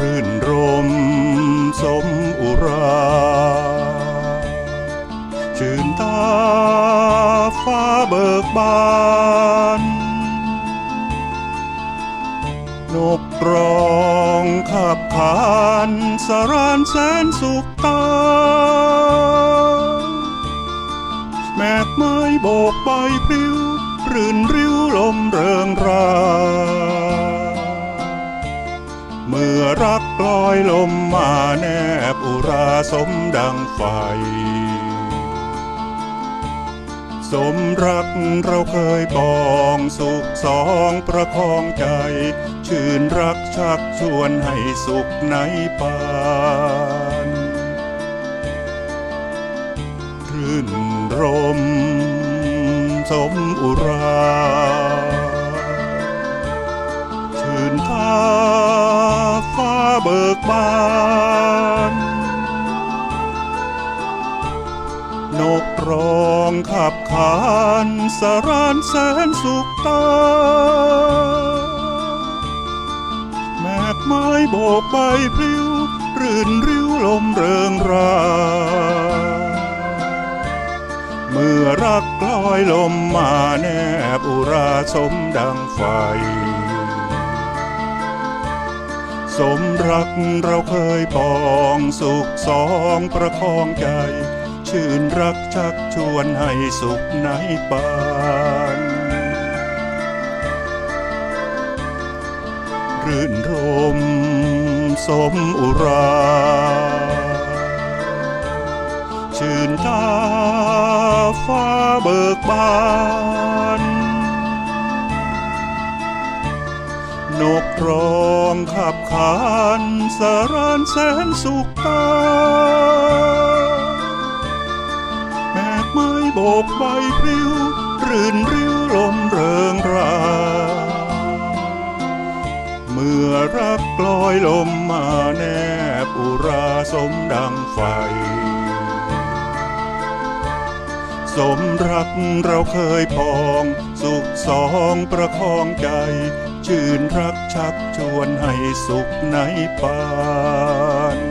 รื่นรมสมอุรา ชื่นตาฟ้าเบิกบานนกร้องขับขานสรานแสนสุขตา แมกไม้โบกใบพริ้วรื่นริ้วลมเริงรา พักลอยลมมาแนบอุราสมดังไฟ สมรักเราเคยปองสุขสองประคองใจ ชื่นรักชักชวนให้สุขในปานรื่นรม สมอุรา ชื่นทา เบิกบานนกร้องขับขานสรานแสนสุขตา แมกไม้โบกใบพริ้ว รื่นริ้วลมเริงรา เมื่อรักลอยลมมาแนบอุราสมดังไฟ สมรักเราเคยปองสุขสองประคองใจ ชื่นรักชักชวนให้สุขในปานรื่นรมสมอุรา ชื่นตาฟ้าเบิกบาน นกร้องขับขานสรานแสนสุขตาแมกไม้โบกใบพริ้ว รื่นริ้วลมเริงรา เมื่อรักลอยลมมาแนบอุราสมดังไฟ สมรักเราเคยปอง สุขสองประคองใจ ชื่นรัก ชักชวนให้สุขในปาน